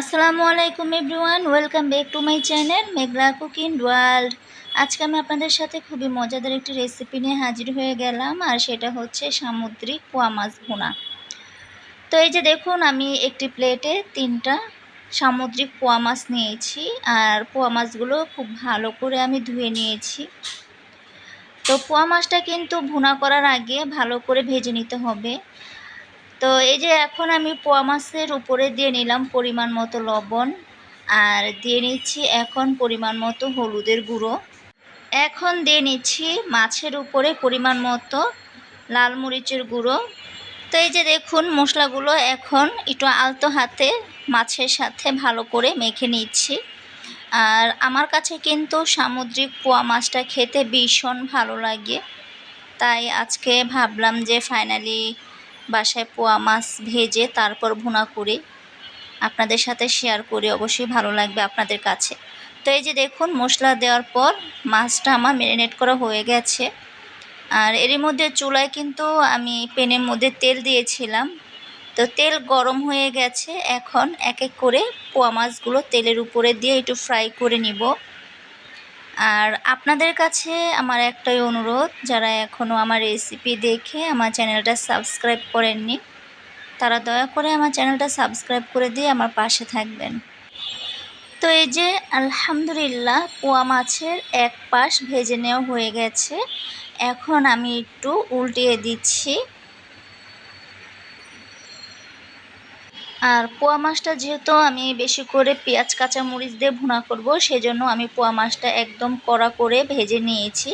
আসসালামু আলাইকুম everyone, welcome back to my channel Meghla cooking world. আজকে আমি আপনাদের সাথে খুবই মজাদার একটি রেসিপি নিয়ে হাজির হয়ে গেলাম, আর সেটা হচ্ছে সামুদ্রিক পোয়া মাছ ভুনা। তো এই যে দেখুন, আমি একটি প্লেটে তিনটা সামুদ্রিক পোয়া মাছ নিয়েছি, আর পোয়া মাছগুলো খুব ভালো করে আমি ধুয়ে নিয়েছি। তো পোয়া মাছটা কিন্তু ভুনা করার আগে ভালো করে ভেজে নিতে হবে। তো এই যে এখন আমি পোয়া মাছের উপরে দিয়ে নিলাম পরিমাণ মতো লবণ। আর দিয়ে নিচ্ছি এখন পরিমাণ মতো হলুদের গুঁড়ো। এখন দিয়ে নিচ্ছি মাছের উপরে পরিমাণ মতো লাল মরিচের গুঁড়ো। তো এই যে দেখুন মশলাগুলো এখন একটু আলতো হাতে মাছের সাথে ভালো করে মেখে নিচ্ছি। আর আমার কাছে কিন্তু সামুদ্রিক পোয়া মাছটা খেতে ভীষণ ভালো লাগে। তাই আজকে ভাবলাম যে ফাইনালি বাসায় পোয়া মাছ ভেজে তারপর ভুনা করে। আপনাদের সাথে শেয়ার করে, অবশ্যই ভালো লাগবে আপনাদের কাছে। তো এই যে দেখুন, মশলা দেওয়ার পর মাছটা আমার ম্যারিনেট করা হয়ে গেছে। আর এরই মধ্যে চুলায় কিন্তু আমি পেনের মধ্যে তেল দিয়েছিলাম। তো তেল গরম হয়ে গেছে, এখন এক এক করে পোয়া মাছগুলো তেলের উপরে দিয়ে একটু ফ্রাই করে নিব। আর আপনাদের কাছে আমার একটাই অনুরোধ, যারা এখনও আমার রেসিপি দেখে আমার চ্যানেলটা সাবস্ক্রাইব করেননি, তারা দয়া করে আমার চ্যানেলটা সাবস্ক্রাইব করে দিয়ে আমার পাশে থাকবেন। তো এই যে আলহামদুলিল্লাহ পোয়া মাছের এক পাশ ভেজে নেওয়া হয়ে গেছে। এখন আমি একটু উল্টিয়ে দিচ্ছি। আর পোয়া মাছটা যেহেতু আমি বেশি করে পেঁয়াজ কাঁচা মরিচ দিয়ে ভুনা করব, সেজন্য আমি পোয়া মাছটা একদম কড়া করে ভেজে নিয়েছি।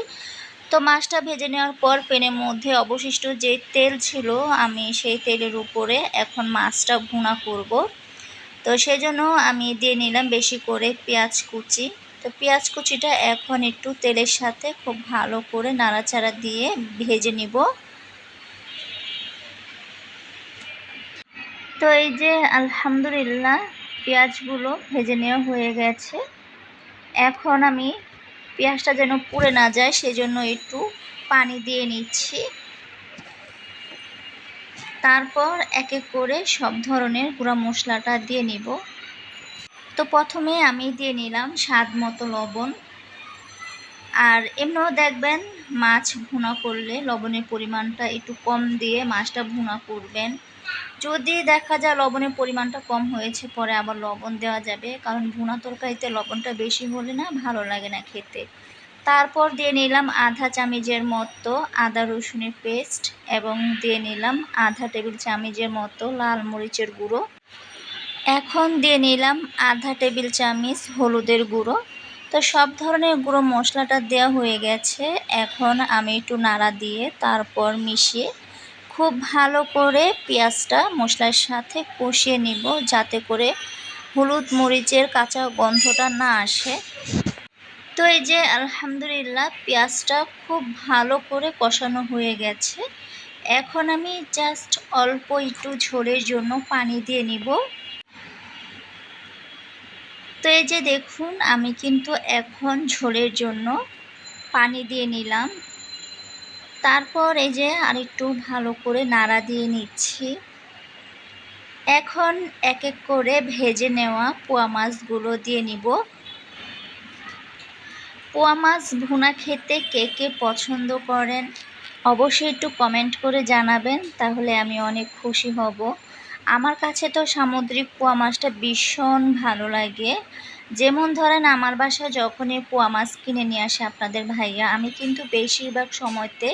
তো মাছটা ভেজে নেওয়ার পর পেনের মধ্যে অবশিষ্ট যে তেল ছিল, আমি সেই তেলের উপরে এখন মাছটা ভুনা করব। তো সেজন্য আমি দিয়ে নিলাম বেশি করে পেঁয়াজ কুচি। তো পেঁয়াজ কুচিটা এখন একটু তেলের সাথে খুব ভালো করে নাড়াচাড়া দিয়ে ভেজে নিব। তো এই যে আলহামদুলিল্লাহ পেঁয়াজগুলো ভেজে নেওয়া হয়ে গেছে। এখন আমি পেঁয়াজটা যেন পুড়ে না যায়, সেজন্য একটু পানি দিয়ে নিচ্ছি। তারপর এক এক করে সব ধরনের গুঁড়া মশলাটা দিয়ে নিব। তো প্রথমে আমি দিয়ে নিলাম স্বাদ মতো লবণ। আর এমনিও দেখবেন মাছ ভুনা করলে লবণের পরিমাণটা একটু কম দিয়ে মাছটা ভুনা করবেন। যদি দেখা যায় লবণের পরিমাণটা কম হয়েছে, পরে আবার লবণ দেওয়া যাবে। কারণ ভুনা তরকারিতে লবণটা বেশি হলে না ভালো লাগে না খেতে। তারপর দিয়ে নিলাম আধা চামচের মতো আদা রসুনের পেস্ট এবং দিয়ে নিলাম আধা টেবিল চামচের মতো লাল মরিচের গুঁড়ো। এখন দিয়ে নিলাম আধা টেবিল চামচ হলুদের গুঁড়ো। তো সব ধরনের গুঁড়ো মশলাটা দেওয়া হয়ে গেছে। এখন আমি একটু নাড়া দিয়ে তারপর মিশিয়ে খুব ভালো করে পেঁয়াজটা মশলার সাথে কষিয়ে নিব যাতে করে হলুদ মরিচের কাঁচা গন্ধটা না আসে। তো এই যে আলহামদুলিল্লাহ পেঁয়াজটা খুব ভালো করে কষানো হয়ে গেছে। এখন আমি জাস্ট অল্প একটু ঝোলের জন্য পানি দিয়ে নিব। তো এই যে দেখুন, আমি কিন্তু এখন ঝোলের জন্য পানি দিয়ে নিলাম। তারপর এই যে আরেকটু ভালো করে নাড়া দিয়ে নিচ্ছি। এখন এক এক করে ভেজে নেওয়া পোয়া মাছগুলো দিয়ে নিব। পোয়া মাছ ভুনা খেতে কে কে পছন্দ করেন, অবশ্যই একটু কমেন্ট করে জানাবেন, তাহলে আমি অনেক খুশি হব। আমার কাছে তো সামুদ্রিক পোয়া মাছটা ভীষণ ভালো লাগে। যেমন ধরেন আমার বাসায় যখনই পোয়া মাছ কিনে নিয়ে আসে আপনাদের ভাইয়া, আমি কিন্তু বেশিরভাগ সময়তে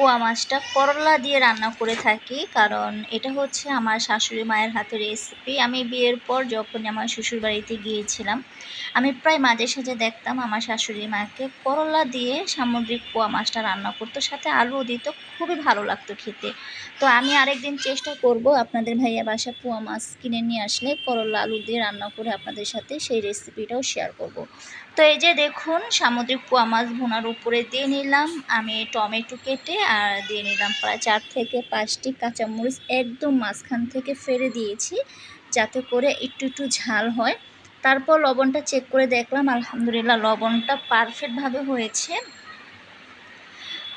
পোয়া মাছটা করলা দিয়ে রান্না করে থাকি, কারণ এটা হচ্ছে আমার শাশুড়ি মায়ের হাতের রেসিপি আমি বিয়ের পর যখন আমার শ্বশুর বাড়িতে গিয়েছিলাম, আমি প্রায় মাঝে সাঝে দেখতাম আমার শাশুড়ি মাকে করলা দিয়ে সামুদ্রিক পোয়া মাছটা রান্না করতো, সাথে আলুও দিত, খুবই ভালো লাগতো খেতে। তো আমি আরেকদিন চেষ্টা করব আপনাদের ভাইয়া বাসা পোয়া মাছ কিনে নিয়ে আসলে করলা আলু দিয়ে রান্না করে আপনাদের সাথে সেই রেসিপিটাও শেয়ার করব। তো এই যে দেখুন, সামুদ্রিক পোয়া মাছ ভুনার উপরে দিয়ে নিলাম। আমি টমেটো কেটে আর দিয়ে নিলাম প্রায় চার থেকে পাঁচটি কাঁচামরিচ একদম মাঝখান থেকে ফেলে দিয়েছি, যাতে করে একটু একটু ঝাল হয়। তারপর লবণটা চেক করে দেখলাম, আলহামদুলিল্লাহ লবণটা পারফেক্টভাবে হয়েছে।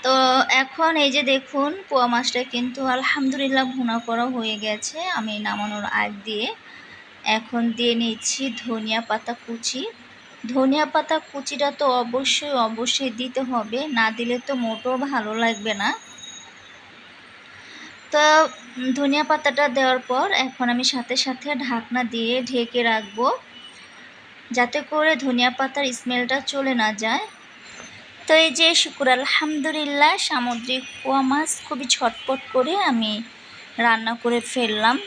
তো এখন এই যে দেখুন, পোয়া মাছটা কিন্তু আলহামদুলিল্লাহ ভুনা করা হয়ে গেছে। আমি নামানোর আগ দিয়ে এখন দিয়ে নিচ্ছি ধনিয়া পাতা কুচি। ধনিয়া পাতা কুচিটা তো অবশ্যই অবশ্যই দিতে হবে। না দিলে তো মোটেও ভালো লাগবে না। তো ধনিয়া পাতাটা দেওয়ার পর এখন আমি সাথে সাথে ঢাকনা দিয়ে ঢেকে রাখব। যাতে করে ধনিয়া পাতার স্মেলটা চলে না যায়। তো এই যে, শুকুর আলহামদুলিল্লাহ, সামুদ্রিক পোয়া মাছ খুবই ছটপট করে আমি রান্না করে ফেললাম।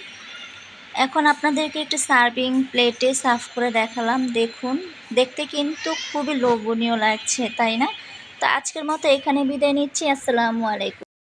এখন আপনাদেরকে একটু সার্ভিং প্লেটে সার্ভ করে দেখালাম। দেখুন, দেখতে কিন্তু খুবই লোভনীয় লাগছে, তাই না? তো আজকের মতো এখানে বিদায় নিচ্ছি। আসসালামু আলাইকুম।